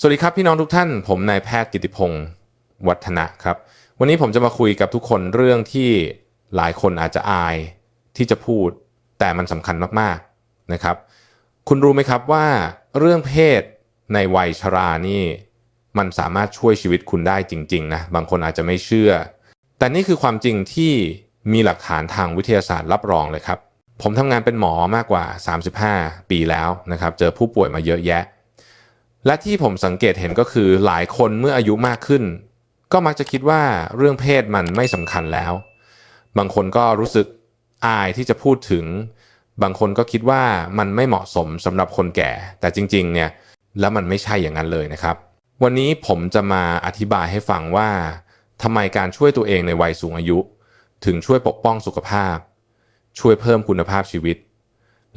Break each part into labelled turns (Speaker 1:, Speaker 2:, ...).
Speaker 1: สวัสดีครับพี่น้องทุกท่าน ผมนายแพทย์กิติพงศ์วัฒนะครับ วันนี้ผมจะมาคุยกับทุกคนเรื่องที่หลายคนอาจจะอายที่จะพูด แต่มันสำคัญมากๆนะครับ คุณรู้ไหมครับว่าเรื่องเพศในวัยชรานี่มันสามารถช่วยชีวิตคุณได้จริงๆนะบางคนอาจจะไม่เชื่อ แต่นี่คือความจริงที่มีหลักฐานทางวิทยาศาสตร์รับรองเลยครับ ผมทำงานเป็นหมอมากกว่า 35 ปีแล้วนะครับ เจอผู้ป่วยมาเยอะแยะ และที่ผมสังเกตเห็นก็คือหลายคนเมื่ออายุมากขึ้น ก็มักจะคิดว่าเรื่องเพศมันไม่สำคัญแล้ว บางคนก็รู้สึกอายที่จะพูดถึง บางคนก็คิดว่ามันไม่เหมาะสมสำหรับคนแก่ แต่จริงๆเนี่ยแล้วมันไม่ใช่อย่างนั้นเลยนะครับ วันนี้ผมจะมาอธิบายให้ฟังว่าทำไมการช่วยตัวเองในวัยสูงอายุ ถึงช่วยปกป้องสุขภาพ ช่วยเพิ่มคุณภาพชีวิต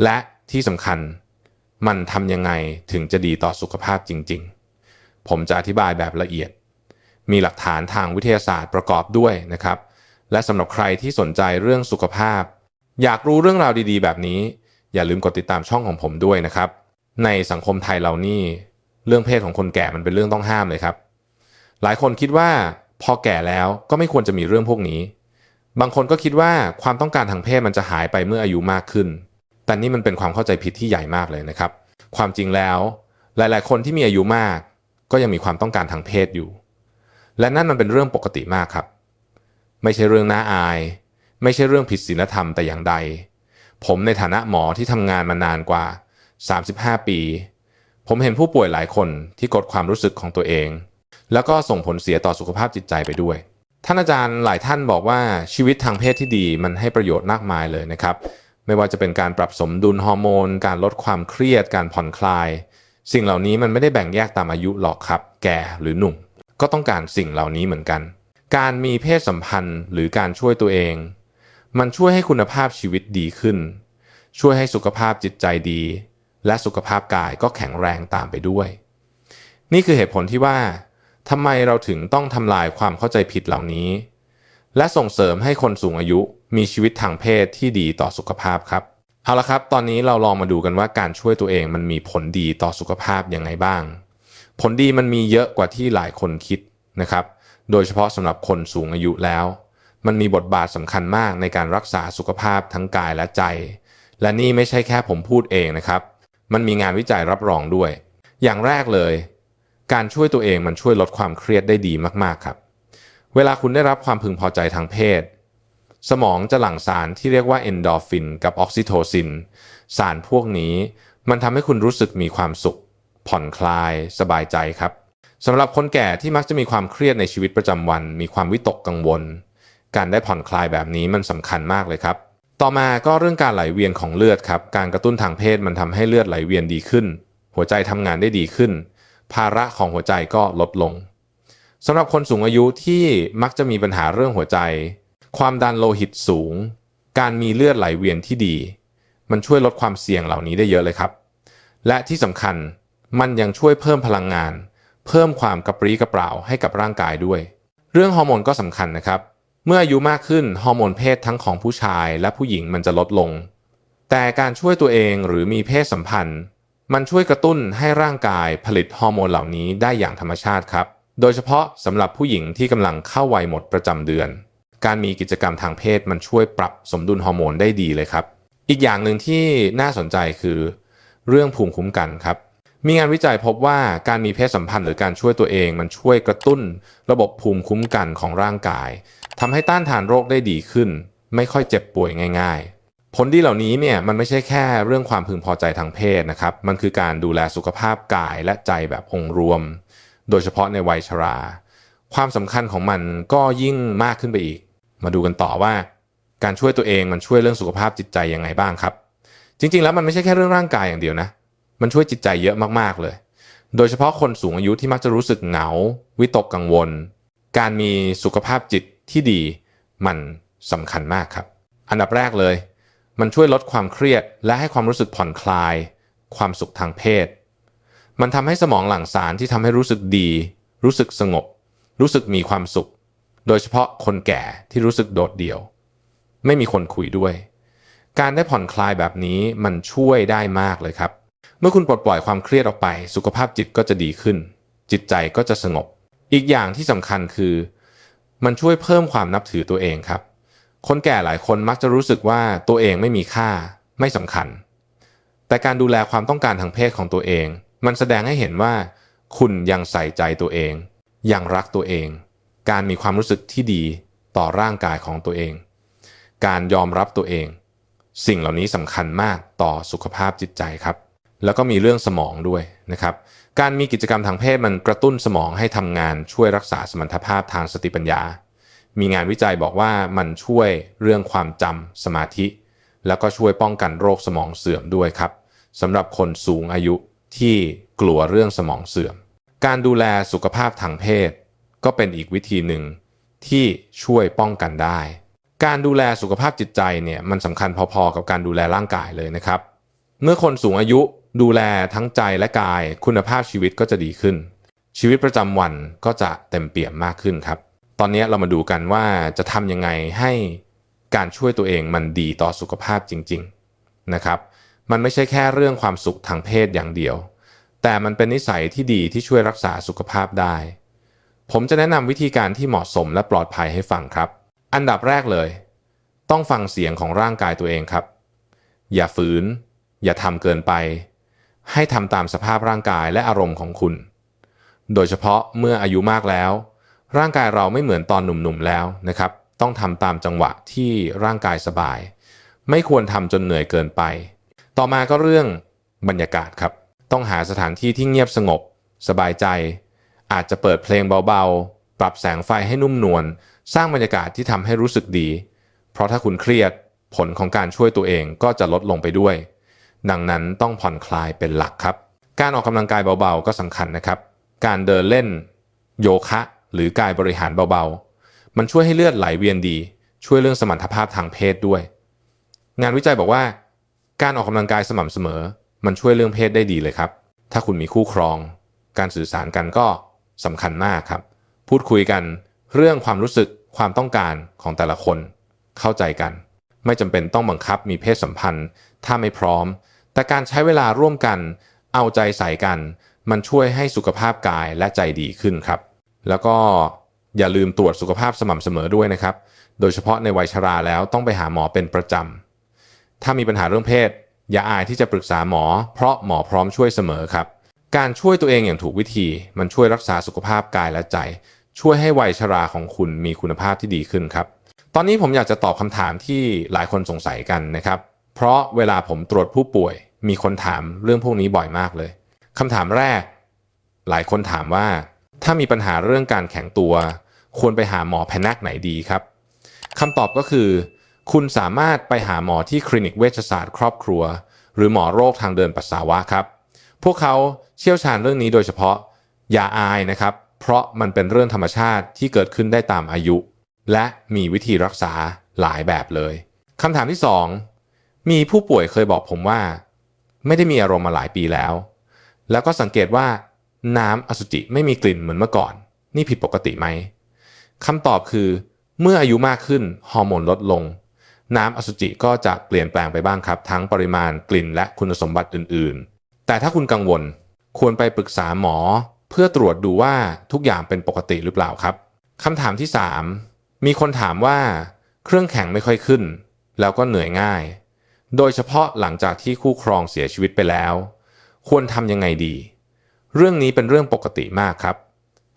Speaker 1: และที่สำคัญ มันทำยังไงถึงจะดีต่อสุขภาพจริง ๆ ผมจะอธิบายแบบละเอียด มีหลักฐานทางวิทยาศาสตร์ประกอบด้วยนะครับ และสำหรับใครที่สนใจเรื่องสุขภาพ อยากรู้เรื่องราวดีๆ แบบนี้ อย่าลืมกดติดตามช่องของผมด้วยนะครับ ในสังคมไทยเรานี่เรื่องเพศของคนแก่มันเป็นเรื่องต้องห้ามเลยครับ หลายคนคิดว่าพอแก่แล้วก็ไม่ควรจะมีเรื่องพวกนี้ บางคนก็คิดว่าความต้องการทางเพศมันจะหายไปเมื่ออายุมากขึ้น แต่นี่มันเป็นความเข้าใจผิดที่ใหญ่มากเลยนะครับ ความจริงแล้ว หลาย ๆ คนที่มีอายุมาก ก็ยังมีความต้องการทางเพศอยู่ และนั่นมันเป็นเรื่องปกติมากครับ ไม่ใช่เรื่องน่าอาย ไม่ใช่เรื่องผิดศีลธรรมแต่อย่างใด ผมในฐานะหมอที่ทำงานมานานกว่า 35 ปี ผมเห็นผู้ป่วยหลายคนที่กดความรู้สึกของตัวเอง แล้วก็ส่งผลเสียต่อสุขภาพจิตใจไปด้วยท่านอาจารย์หลายท่านบอกว่าชีวิตทางเพศที่ดีมันให้ประโยชน์มากมายเลยนะครับ ไม่ว่าจะเป็นการปรับสมดุลฮอร์โมน การลดความเครียด การผ่อนคลาย สิ่งเหล่านี้มันไม่ได้แบ่งแยกตามอายุหรอกครับ แก่หรือหนุ่ม ก็ต้องการสิ่งเหล่านี้เหมือนกัน การมีเพศสัมพันธ์หรือการช่วยตัวเอง มันช่วยให้คุณภาพชีวิตดีขึ้น ช่วยให้สุขภาพจิตใจดี และสุขภาพกายก็แข็งแรงตามไปด้วย นี่คือเหตุผลที่ว่าทำไมเราถึงต้องทำลายความเข้าใจผิดเหล่านี้ และส่งเสริมให้คนสูงอายุมีชีวิตทางเพศที่ดีต่อสุขภาพครับ เอาละครับ ตอนนี้เราลองมาดูกันว่าการช่วยตัวเองมันมีผลดีต่อสุขภาพยังไงบ้าง ผลดีมันมีเยอะกว่าที่หลายคนคิดนะครับ โดยเฉพาะสำหรับคนสูงอายุแล้ว มันมีบทบาทสำคัญมากในการรักษาสุขภาพทั้งกายและใจ และนี่ไม่ใช่แค่ผมพูดเองนะครับ มันมีงานวิจัยรับรองด้วย อย่างแรกเลย การช่วยตัวเองมันช่วยลดความเครียดได้ดีมากๆครับ เวลาคุณได้รับความพึงพอใจทางเพศ สมองจะหลั่งสารที่เรียกว่าเอนโดรฟินกับออกซิโทซิน สารพวกนี้มันทำให้คุณรู้สึกมีความสุข ผ่อนคลาย สบายใจครับสำหรับคนแก่ที่มักจะมีความเครียดในชีวิตประจำวัน มีความวิตกกังวล การได้ผ่อนคลายแบบนี้มันสำคัญมากเลยครับ ต่อมาก็เรื่องการไหลเวียนของเลือดครับ การกระตุ้นทางเพศมันทำให้เลือดไหลเวียนดีขึ้น หัวใจทำงานได้ดีขึ้น ภาระของหัวใจก็ลดลง สำหรับคนสูงอายุที่มักจะมีปัญหาเรื่องหัวใจ ความดันโลหิตสูง การมีเลือดไหลเวียนที่ดี มันช่วยลดความเสี่ยงเหล่านี้ได้เยอะเลยครับ และที่สำคัญมันยังช่วยเพิ่มพลังงาน เพิ่มความกระปรี้กระเปร่าให้กับร่างกายด้วย เรื่องฮอร์โมนก็สำคัญนะครับ เมื่ออายุมากขึ้นฮอร์โมนเพศทั้งของผู้ชายและผู้หญิงมันจะลดลง แต่การช่วยตัวเองหรือมีเพศสัมพันธ์ มันช่วยกระตุ้นให้ร่างกายผลิตฮอร์โมนเหล่านี้ได้อย่างธรรมชาติครับ โดยเฉพาะสำหรับผู้หญิงที่กำลังเข้าวัยหมดประจำเดือน การมีกิจกรรมทางเพศมันช่วยปรับสมดุลฮอร์โมนได้ดีเลยครับ อีกอย่างหนึ่งที่น่าสนใจคือ เรื่องภูมิคุ้มกันครับมีงานวิจัยพบว่าการมีเพศสัมพันธ์หรือการช่วยตัวเองมันช่วยกระตุ้น ระบบภูมิคุ้มกันของร่างกายทำให้ต้านทานโรคได้ดีขึ้น ไม่ค่อยเจ็บป่วยง่าย ๆ ผลดีเหล่านี้เนี่ยมันไม่ใช่แค่เรื่องความพึงพอใจทางเพศนะครับ มันคือการดูแลสุขภาพกายและใจแบบองค์รวม โดยเฉพาะในวัยชรา ความสำคัญของมันก็ยิ่งมากขึ้นไปอีก มาดูกันต่อว่า การช่วยตัวเองมันช่วยเรื่องสุขภาพจิตใจยังไงบ้างครับ จริง ๆ แล้วมันไม่ใช่แค่เรื่องร่างกายอย่างเดียวนะ มันช่วยจิตใจเยอะมากๆเลย โดยเฉพาะคนสูงอายุที่มักจะรู้สึกเหงา วิตกกังวล การมีสุขภาพจิตที่ดี มันสำคัญมากครับ อันดับแรกเลย มันช่วยลดความเครียดและให้ความรู้สึกผ่อนคลาย ความสุขทางเพศ มันทำให้สมองหลั่งสารที่ทำให้รู้สึกดี รู้สึกสงบ รู้สึกมีความสุข โดยเฉพาะคนแก่ที่รู้สึกโดดเดี่ยว ไม่มีคนคุยด้วย การได้ผ่อนคลายแบบนี้มันช่วยได้มากเลยครับ เมื่อคุณปลดปล่อยความเครียดออกไป สุขภาพจิตก็จะดีขึ้น จิตใจก็จะสงบ อีกอย่างที่สำคัญคือ มันช่วยเพิ่มความนับถือตัวเองครับ คนแก่หลายคนมักจะรู้สึกว่าตัวเองไม่มีค่า ไม่สำคัญ แต่การดูแลความต้องการทางเพศของตัวเอง มันแสดงให้เห็นว่า คุณยังใส่ใจตัวเอง ยังรักตัวเอง การมีความรู้สึกที่ดีต่อร่างกายของตัวเอง การยอมรับตัวเอง สิ่งเหล่านี้สำคัญมากต่อสุขภาพจิตใจครับ แล้วก็มีเรื่องสมองด้วยนะครับ การมีกิจกรรมทางเพศมันกระตุ้นสมองให้ทำงานช่วยรักษาสมรรถภาพทางสติปัญญา มีงานวิจัยบอกว่ามันช่วยเรื่องความจำสมาธิ แล้วก็ช่วยป้องกันโรคสมองเสื่อมด้วยครับสำหรับคนสูงอายุ ที่กลัวเรื่องสมองเสื่อม การดูแลสุขภาพทางเพศ ก็เป็นอีกวิธีหนึ่งที่ช่วยป้องกันได้ การดูแลสุขภาพจิตใจเนี่ยมันสำคัญพอๆกับการดูแลร่างกายเลยนะครับ เมื่อคนสูงอายุดูแลทั้งใจและกายคุณภาพชีวิตก็จะดีขึ้น ชีวิตประจำวันก็จะเต็มเปี่ยมมากขึ้นครับ ตอนนี้เรามาดูกันว่าจะทำยังไงให้การช่วยตัวเองมันดีต่อสุขภาพจริง ๆนะครับ มันไม่ใช่แค่เรื่องความสุขทางเพศอย่างเดียว แต่มันเป็นนิสัยที่ดีที่ช่วยรักษาสุขภาพได้ ผมจะแนะนำวิธีการที่เหมาะสมและปลอดภัยให้ฟังครับ อันดับแรกเลย ต้องฟังเสียงของร่างกายตัวเองครับ อย่าฝืน อย่าทำเกินไป ให้ทำตามสภาพร่างกายและอารมณ์ของคุณ โดยเฉพาะเมื่ออายุมากแล้ว ร่างกายเราไม่เหมือนตอนหนุ่มๆแล้วนะครับ ต้องทำตามจังหวะที่ร่างกายสบาย ไม่ควรทำจนเหนื่อยเกินไป ต่อมาก็เรื่องบรรยากาศครับ ต้องหาสถานที่ที่เงียบสงบ สบายใจ อาจจะเปิดเพลงเบาๆ ปรับแสงไฟให้นุ่มนวล สร้างบรรยากาศที่ทำให้รู้สึกดี เพราะถ้าคุณเครียด ผลของการช่วยตัวเองก็จะลดลงไปด้วย ดังนั้นต้องผ่อนคลายเป็นหลักครับ การออกกำลังกายเบาๆ ก็สำคัญนะครับ การเดินเล่น โยคะ หรือกายบริหารเบาๆ มันช่วยให้เลือดไหลเวียนดี ช่วยเรื่องสมรรถภาพทางเพศด้วย งานวิจัยบอกว่า การออกกำลังกายสม่ำเสมอ มันช่วยเรื่องเพศได้ดีเลยครับ ถ้าคุณมีคู่ครอง การสื่อสารกันก็สำคัญมากครับ พูดคุยกันเรื่องความรู้สึกความต้องการของแต่ละคน เข้าใจกัน ไม่จำเป็นต้องบังคับมีเพศสัมพันธ์ ถ้าไม่พร้อม แต่การใช้เวลาร่วมกัน เอาใจใส่กัน มันช่วยให้สุขภาพกายและใจดีขึ้นครับ แล้วก็อย่าลืมตรวจสุขภาพสม่ำเสมอด้วยนะครับ โดยเฉพาะในวัยชราแล้วต้องไปหาหมอเป็นประจำ ถ้ามีปัญหาเรื่องเพศ อย่าอายที่จะปรึกษาหมอ เพราะหมอพร้อมช่วยเสมอครับ การช่วยตัวเองอย่างถูกวิธี มันช่วยรักษาสุขภาพกายและใจ ช่วยให้วัยชราของคุณมีคุณภาพที่ดีขึ้นครับ ตอนนี้ผมอยากจะตอบคำถามที่หลายคนสงสัยกันนะครับ เพราะเวลาผมตรวจผู้ป่วย มีคนถามเรื่องพวกนี้บ่อยมากเลยคำถามแรก หลายคนถามว่า ถ้ามีปัญหาเรื่องการแข็งตัว ควรไปหาหมอแผนกไหนดีครับคำตอบก็คือ คุณสามารถไปหาหมอที่คลินิกเวชศาสตร์ครอบครัว หรือหมอโรคทางเดินปัสสาวะครับ พวกเขาเชี่ยวชาญเรื่องนี้โดยเฉพาะ อย่าอายนะครับ เพราะมันเป็นเรื่องธรรมชาติที่เกิดขึ้นได้ตามอายุ และมีวิธีรักษาหลายแบบเลยคำถามที่ 2 มีผู้ป่วยเคยบอกผมว่า ไม่ได้มีอารมณ์มาหลายปีแล้ว แล้วก็สังเกตว่าน้ำอสุจิไม่มีกลิ่นเหมือนเมื่อก่อน นี่ผิดปกติไหมคำตอบคือ เมื่ออายุมากขึ้นฮอร์โมนลดลง น้ำอสุจิก็จะเปลี่ยนแปลงไปบ้างครับ ทั้งปริมาณกลิ่นและคุณสมบัติอื่นๆ แต่ถ้าคุณกังวลควรไปปรึกษาหมอ เพื่อตรวจดูว่าทุกอย่างเป็นปกติหรือเปล่าครับคำถามที่ 3 มีคนถามว่าเครื่องแข็งไม่ค่อยขึ้น แล้วก็เหนื่อยง่าย โดยเฉพาะหลังจากที่คู่ครองเสียชีวิตไปแล้ว ควรทำยังไงดี เรื่องนี้เป็นเรื่องปกติมากครับ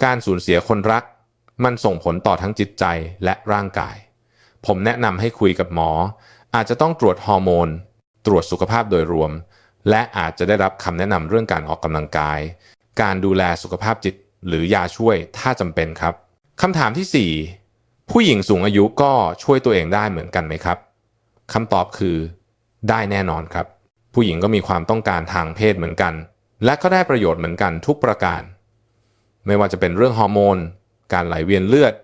Speaker 1: การสูญเสียคนรัก มันส่งผลต่อทั้งจิตใจและร่างกาย ผมแนะนำให้คุยกับหมอ อาจจะต้องตรวจฮอร์โมน ตรวจสุขภาพโดยรวม และอาจจะได้รับคำแนะนำเรื่องการออกกำลังกาย การดูแลสุขภาพจิต หรือยาช่วยถ้าจำเป็นครับคำถามที่ 4 ผู้หญิงสูงอายุก็ช่วยตัวเองได้เหมือนกันไหมครับคำตอบคือ ได้แน่นอนครับ ผู้หญิงก็มีความต้องการทางเพศเหมือนกัน และก็ได้ประโยชน์เหมือนกันทุกประการ ไม่ว่าจะเป็นเรื่องฮอร์โมน การไหลเวียนเลือด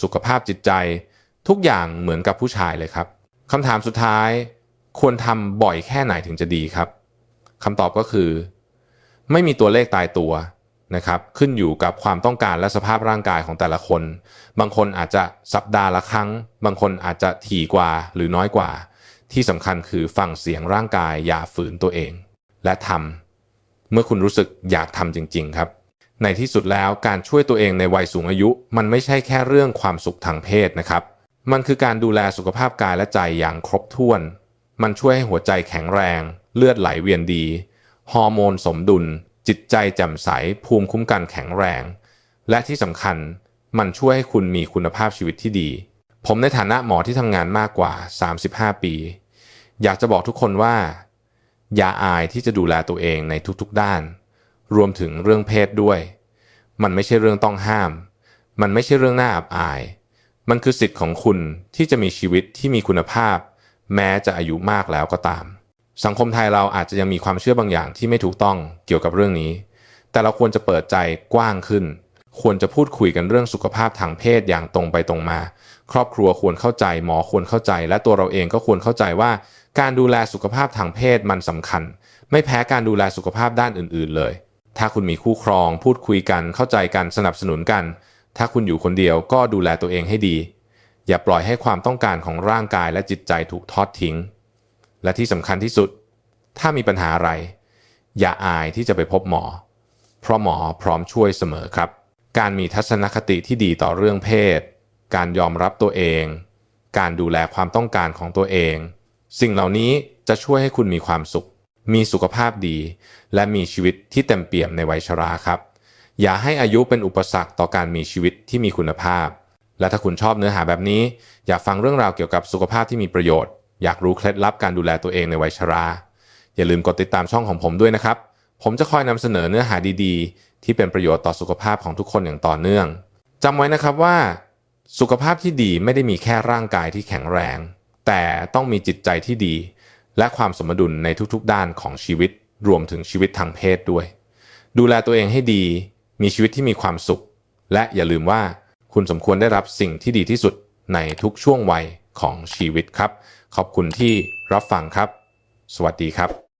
Speaker 1: สุขภาพจิตใจ ทุกอย่างเหมือนกับผู้ชายเลยครับคำถามสุดท้ายควรทำบ่อยแค่ไหนถึงจะดีครับคำตอบก็คือ ไม่มีตัวเลขตายตัวนะครับ ขึ้นอยู่กับความต้องการและสภาพร่างกายของแต่ละคน บางคนอาจจะสัปดาห์ละครั้ง บางคนอาจจะถี่กว่าหรือน้อยกว่า ที่สำคัญคือฟังเสียงร่างกายอย่าฝืนตัวเอง และทำเมื่อคุณรู้สึกอยากทำจริง ๆ ครับ ในที่สุดแล้วการช่วยตัวเองในวัยสูงอายุ มันไม่ใช่แค่เรื่องความสุขทางเพศนะครับ มันคือการดูแลสุขภาพกายและใจอย่างครบถ้วน มันช่วยให้หัวใจแข็งแรง เลือดไหลเวียนดี ฮอร์โมนสมดุล จิตใจแจ่มใส ภูมิคุ้มกันแข็งแรง และที่สำคัญ มันช่วยให้คุณมีคุณภาพชีวิตที่ดี ผมในฐานะหมอที่ทำงานมากกว่า 35 ปี อยากจะบอกทุกคนว่า อย่าอายที่จะดูแลตัวเองในทุกๆด้าน รวมถึงเรื่องเพศด้วย มันไม่ใช่เรื่องต้องห้าม มันไม่ใช่เรื่องน่าอับอาย มันคือสิทธิ์ของคุณที่จะมีชีวิตที่มีคุณภาพ แม้จะอายุมากแล้วก็ตาม สังคมไทยเราอาจจะยังมีความเชื่อบางอย่างที่ไม่ถูกต้องเกี่ยวกับเรื่องนี้ แต่เราควรจะเปิดใจกว้างขึ้น ควรจะพูดคุยกันเรื่องสุขภาพทางเพศอย่างตรงไปตรงมา ครอบครัวควรเข้าใจ หมอควรเข้าใจ และตัวเราเองก็ควรเข้าใจว่า การดูแลสุขภาพทางเพศมันสำคัญ ไม่แพ้การดูแลสุขภาพด้านอื่น ๆ เลย ถ้าคุณมีคู่ครอง พูดคุยกันเข้าใจกันสนับสนุนกัน ถ้าคุณอยู่คนเดียวก็ดูแลตัวเองให้ดี อย่าปล่อยให้ความต้องการของร่างกายและจิตใจถูกทอดทิ้ง และที่สำคัญที่สุด ถ้ามีปัญหาอะไร อย่าอายที่จะไปพบหมอ เพราะหมอพร้อมช่วยเสมอครับ การมีทัศนคติที่ดีต่อเรื่องเพศ การยอมรับตัวเอง การดูแลความต้องการของตัวเอง สิ่งเหล่านี้จะช่วยให้คุณมีความสุข มีสุขภาพดี และมีชีวิตที่เต็มเปี่ยมในวัยชราครับ อย่าให้อายุเป็นอุปสรรคต่อการมีชีวิตที่มีคุณภาพ และถ้าคุณชอบเนื้อหาแบบนี้ อยากฟังเรื่องราวเกี่ยวกับสุขภาพที่มีประโยชน์ อยากรู้เคล็ดลับการดูแลตัวเองในวัยชรา อย่าลืมกดติดตามช่องของผมด้วยนะครับ ผมจะคอยนำเสนอเนื้อหาดีๆ ที่เป็นประโยชน์ต่อสุขภาพของทุกคนอย่างต่อเนื่องจำไว้นะครับว่า สุขภาพที่ดีไม่ได้มีแค่ร่างกายที่แข็งแรง แต่ต้องมีจิตใจที่ดี และความสมดุลในทุกๆ ด้านของชีวิต รวมถึงชีวิตทางเพศด้วย ดูแลตัวเองให้ดี มีชีวิตที่มีความสุข และอย่าลืมว่าคุณสมควรได้รับสิ่งที่ดีที่สุดในทุกช่วงวัยของชีวิตครับ ขอบคุณที่รับฟังครับ สวัสดีครับ